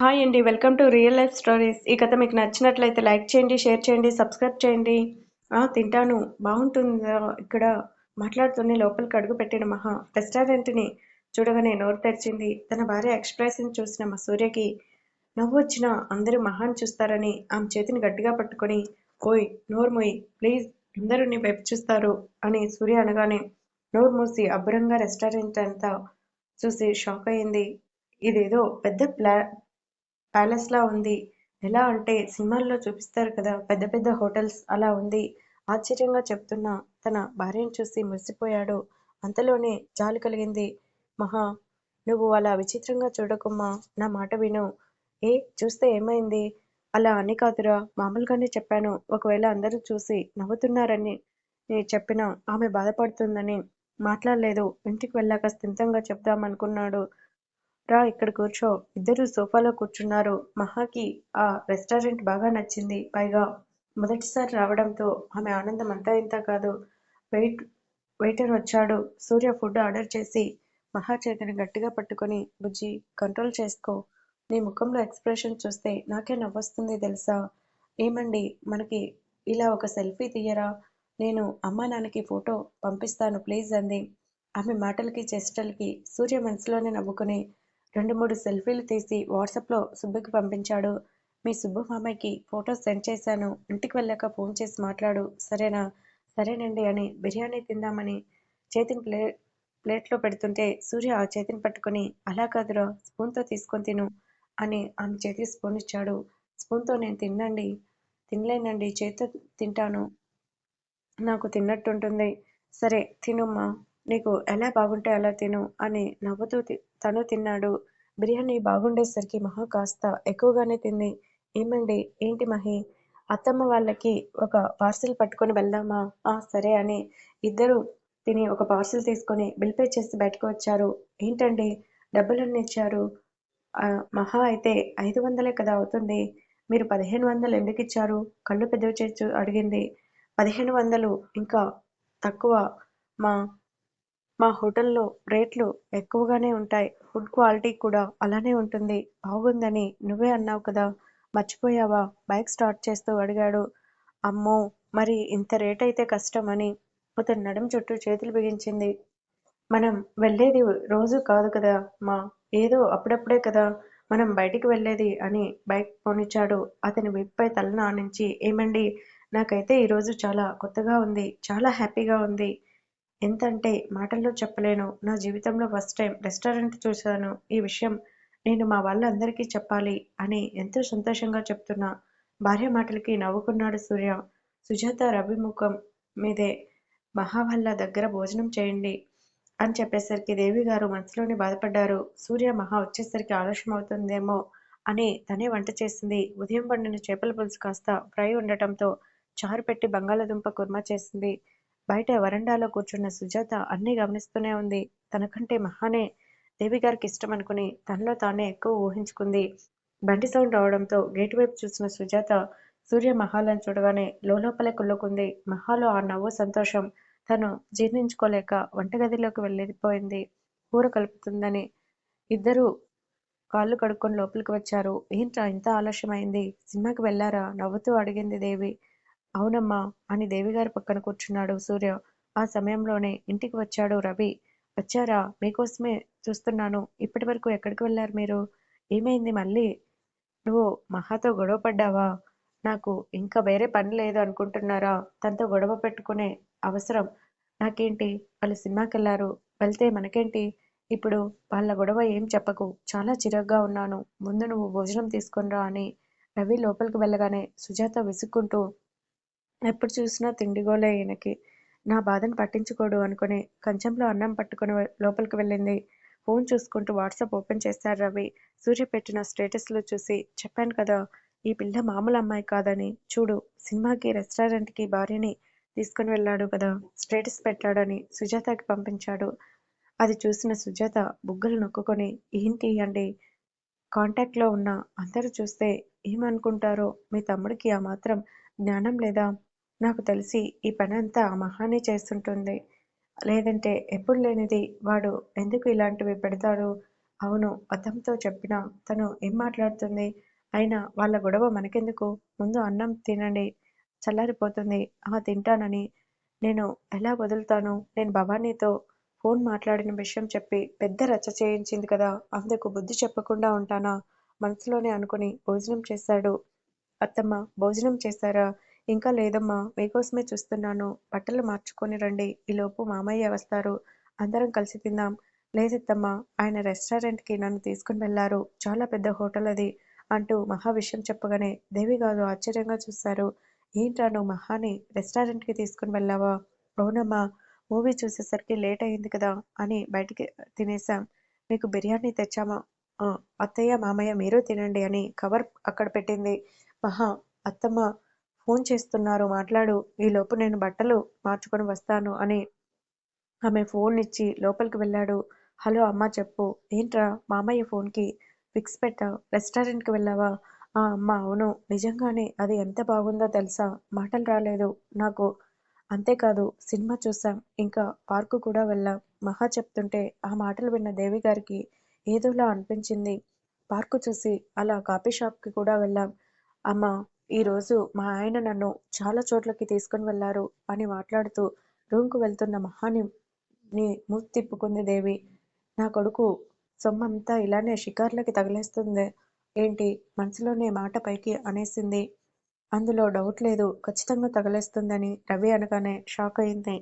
Hi అండి welcome to real life stories. ఈ కథ మీకు నచ్చినట్లయితే లైక్ చేయండి షేర్ చేయండి సబ్స్క్రైబ్ చేయండి. ఆ తింటాను. బాగుంటుందా? ఇక్కడ మాట్లాడుతూనే లోపలికి అడుగు పెట్టిన మహా రెస్టారెంట్ని చూడగానే నోరు తెరిచింది. తన భార్య ఎక్స్ప్రెషన్ చూసిన మా సూర్యకి నవ్వు వచ్చిన అందరూ మహాన్ చూస్తారని ఆమె చేతిని గట్టిగా పట్టుకొని ఓయ్ నోరు మూయ్ ప్లీజ్ అందరూ నీ వైపు చూస్తారు అని సూర్య అనగానే నోరు మూసి అబ్బురంగా రెస్టారెంట్ అంతా చూసి షాక్ అయింది ఇదేదో పెద్ద ప్లా ప్యాలెస్ లా ఉంది. ఎలా అంటే సినిమాల్లో చూపిస్తారు కదా పెద్ద పెద్ద హోటల్స్ అలా ఉంది. ఆశ్చర్యంగా చెప్తున్న తన భార్యను చూసి మురిసిపోయాడు. అంతలోనే జాలి కలిగింది. మహా నువ్వు అలా విచిత్రంగా చూడకుమ్మా నా మాట విను. ఏ చూస్తే ఏమైంది? అలా అని కాదురా మామూలుగానే చెప్పాను. ఒకవేళ అందరూ చూసి నవ్వుతున్నారని చెప్పినా ఆమె బాధపడుతుందని. మాట్లాడలేదు. ఇంటికి వెళ్ళాక స్థితంగా చెప్దామనుకున్నాడు. రా ఇక్కడ కూర్చో. ఇద్దరు సోఫాలో కూర్చున్నారు. మహాకి ఆ రెస్టారెంట్ బాగా నచ్చింది. పైగా మొదటిసారి రావడంతో ఆమె ఆనందం అంతా ఇంత కాదు. వెయిట్ వెయిటర్ వచ్చాడు. సూర్య ఫుడ్ ఆర్డర్ చేసి మహా చేతిని గట్టిగా పట్టుకొని బుజ్జి కంట్రోల్ చేసుకో. నీ ముఖంలో ఎక్స్ప్రెషన్ చూస్తే నాకే నవ్వొస్తుంది తెలుసా? ఏమండి? మనకి ఇలా ఒక సెల్ఫీ తీయరా? నేను అమ్మా నాన్నకి ఫోటో పంపిస్తాను ప్లీజ్ అంది. ఆమె మాటలకి చేష్టలకి సూర్య మనసులోనే నవ్వుకుని రెండు మూడు సెల్ఫీలు తీసి వాట్సాప్లో సుబ్బుకి పంపించాడు. మీ సుబ్బు మామయ్యకి ఫోటోస్ సెండ్ చేశాను. ఇంటికి వెళ్ళాక ఫోన్ చేసి మాట్లాడు. సరేనా? సరేనండి అని బిర్యానీ తిందామని చేతిని ప్లే ప్లేట్లో పెడుతుంటే సూర్య ఆ చేతిని పట్టుకొని అలా కాదురా స్పూన్తో తీసుకొని తిను అని ఆమె చేతికి స్పూన్ ఇచ్చాడు. స్పూన్తో నేను తినండి తినలేనండి. చేతితో తింటాను. నాకు తిన్నట్టుంటుంది. సరే తినుమ్మా. నీకు ఎలా బాగుంటే అలా తిను అని నవ్వుతూ తను తిన్నాడు. బిర్యానీ బాగుండేసరికి మహా కాస్త ఎక్కువగానే తింది. ఏమండి? ఏంటి మహి? అత్తమ్మ వాళ్ళకి ఒక పార్సిల్ పట్టుకొని వెళ్దామా? ఆ సరే అని ఇద్దరు తిని ఒక పార్సిల్ తీసుకొని బిల్ పే చేసి బయటకు వచ్చారు. ఏంటండి? డబ్బులన్నీ ఇచ్చారు. మహా అయితే ఐదు వందలే కదా అవుతుంది. మీరు పదిహేను వందలు ఎందుకు ఇచ్చారు? కళ్ళు పెద్దవి చేసి అడిగింది. పదిహేను వందలు ఇంకా తక్కువ మా మా హోటల్లో రేట్లు ఎక్కువగానే ఉంటాయి. ఫుడ్ క్వాలిటీ కూడా అలానే ఉంటుంది. బాగుందని నువ్వే అన్నావు కదా. మర్చిపోయావా? బైక్ స్టార్ట్ చేస్తూ అడిగాడు. అమ్మో! మరి ఇంత రేట్ అయితే కష్టం అని అతను నడుం చుట్టూ చేతులు బిగించింది. మనం వెళ్ళేది రోజు కాదు కదా మా. ఏదో అప్పుడప్పుడే కదా మనం బయటికి వెళ్ళేది అని బైక్ పోనిచ్చాడు అతని విప్పై తలను ఆనించి ఏమండి? నాకైతే ఈరోజు చాలా కొత్తగా ఉంది. చాలా హ్యాపీగా ఉంది. ఎంతంటే మాటల్లో చెప్పలేను. నా జీవితంలో ఫస్ట్ టైం రెస్టారెంట్ చూశాను. ఈ విషయం నేను మా వాళ్ళందరికీ చెప్పాలి అని ఎంతో సంతోషంగా చెప్తున్నా. భార్య మాటలకి నవ్వుకున్నాడు సూర్య. సుజాత రవి ముఖం మీదే. మహా దగ్గర భోజనం చేయండి అని చెప్పేసరికి దేవి గారు మనసులోనే బాధపడ్డారు. సూర్య మహా వచ్చేసరికి ఆలస్యం అవుతుందేమో అని తనే వంట చేసింది. ఉదయం పండిన చేపల పులుసు కాస్త ఫ్రై ఉండటంతో చారు పెట్టి బంగాళాదుంప కుర్మా చేసింది. బయట వరండాలో కూర్చున్న సుజాత అన్నీ గమనిస్తూనే ఉంది. తనకంటే మహానే దేవి గారికి ఇష్టం అనుకుని తనలో తానే ఎక్కువ ఊహించుకుంది. బండి సౌండ్ రావడంతో గేట్ వైపు చూసిన సుజాత సూర్య మహాలను చూడగానే లోపలే కుళ్ళుకుంది. మహాలో ఆ నవ్వు సంతోషం తను జీర్ణించుకోలేక వంటగదిలోకి వెళ్ళిపోయింది. కూర కలుపుతుందని ఇద్దరు కాళ్ళు కడుక్కొని లోపలికి వచ్చారు. ఏంట్రా ఇంత ఆలస్యమైంది? సినిమాకి వెళ్ళారా? నవ్వుతూ అడిగింది దేవి. అవునమ్మా అని దేవిగారి పక్కన కూర్చున్నాడు సూర్య. ఆ సమయంలోనే ఇంటికి వచ్చాడు రవి. వచ్చారా? మీకోసమే చూస్తున్నాను. ఇప్పటి వరకు ఎక్కడికి వెళ్ళారు మీరు? ఏమైంది మళ్ళీ? నువ్వు మహాతో గొడవ పడ్డావా? నాకు ఇంకా వేరే పని లేదు అనుకుంటున్నారా? తనతో గొడవ పెట్టుకునే అవసరం. నాకేంటి? వాళ్ళు సినిమాకి వెళ్ళారు. వెళ్తే మనకేంటి? ఇప్పుడు వాళ్ళ గొడవ ఏం చెప్పకు. చాలా చిరాగ్గా ఉన్నాను. ముందు నువ్వు భోజనం తీసుకునిరా అని రవి లోపలికి వెళ్ళగానే సుజాత విసుక్కుంటూ ఎప్పుడు చూసినా తిండిగోలే ఈయనకి. నా బాధను పట్టించుకోడు అనుకుని కంచంలో అన్నం పట్టుకుని లోపలికి వెళ్ళింది. ఫోన్ చూసుకుంటూ వాట్సాప్ ఓపెన్ చేశారు రవి. సూర్య పెట్టిన స్టేటస్లో చూసి చెప్పాను కదా ఈ పిల్ల మామూలు అమ్మాయి కాదని. చూడు సినిమాకి రెస్టారెంట్కి భార్యని తీసుకుని వెళ్ళాడు కదా స్టేటస్ పెట్టాడని సుజాతకి పంపించాడు. అది చూసిన సుజాత బుగ్గలు నొక్కుకొని ఏంటి అండి కాంటాక్ట్లో ఉన్న అందరూ చూస్తే ఏమనుకుంటారో? మీ తమ్ముడికి ఆ మాత్రం జ్ఞానం లేదా? నాకు తెలిసి ఈ పని అంతా మహానే చేస్తుంటుంది. లేదంటే ఎప్పుడు లేనిది వాడు ఎందుకు ఇలాంటివి పెడతాడు? అవును అతనితో చెప్పినా తను ఏం మాట్లాడుతుంది? అయినా వాళ్ళ గొడవ మనకెందుకు? ముందు అన్నం తినండి. చల్లారిపోతుంది. ఆ తింటానని. నేను ఎలా వదులుతాను? నేను భవానీతో ఫోన్ మాట్లాడిన విషయం చెప్పి పెద్ద రచ్చ చేయించింది కదా. అందుకు బుద్ధి చెప్పకుండా ఉంటానా? మనసులోనే అనుకుని భోజనం చేశాడు. అత్తమ్మ భోజనం చేశారా? ఇంకా లేదమ్మా మీకోసమే చూస్తున్నాను. బట్టలు మార్చుకొని రండి. ఈలోపు మామయ్య వస్తారు. అందరం కలిసి తిందాం. లేదత్తమ్మా ఆయన రెస్టారెంట్కి నన్ను తీసుకుని వెళ్ళారు చాలా పెద్ద హోటల్ అది అంటూ మహా విషయం చెప్పగానే దేవి గారు ఆశ్చర్యంగా చూశారు. ఏంట్రా నువ్వు మహాని రెస్టారెంట్కి తీసుకుని వెళ్ళావా? అవునమ్మా మూవీ చూసేసరికి లేట్ అయింది కదా అని బయటికి తినేసాం మీకు బిర్యానీ తెచ్చామా? అత్తయ్య మామయ్య మీరు తినండి అని కవర్ అక్కడ పెట్టింది. మహా అత్తమ్మ ఫోన్ చేస్తున్నారు మాట్లాడు. ఈలోపు నేను బట్టలు మార్చుకొని వస్తాను అని ఆమె ఫోన్ ఇచ్చి లోపలికి వెళ్ళాడు. హలో అమ్మ చెప్పు. ఏంట్రా మామయ్య ఫోన్కి ఫిక్స్ పెట్టా రెస్టారెంట్కి వెళ్ళావా? ఆ అమ్మ అవును. నిజంగానే అది ఎంత బాగుందో తెలుసా? మాటలు రాలేదు. నాకు అంతేకాదు సినిమా చూసాం ఇంకా పార్కు కూడా వెళ్ళాం. మహా చెప్తుంటే ఆ మాటలు విన్న దేవి గారికి ఏదోలా అనిపించింది. పార్కు చూసి అలా కాఫీ షాప్కి కూడా వెళ్ళాం. అమ్మ ఈరోజు మా ఆయన నన్ను చాలా చోట్లకి తీసుకుని వెళ్ళారు అని మాట్లాడుతూ రూమ్కు వెళ్తున్న మహాని మూతి తిప్పుకుంది దేవి. నా కొడుకు సొమ్మంతా ఇలానే షికార్లకి తగిలేస్తుంది. ఏంటి? మనసులోనే మాట పైకి అనేసింది. అందులో డౌట్ లేదు. ఖచ్చితంగా తగలేస్తుందని రవి అనగానే షాక్ అయింది.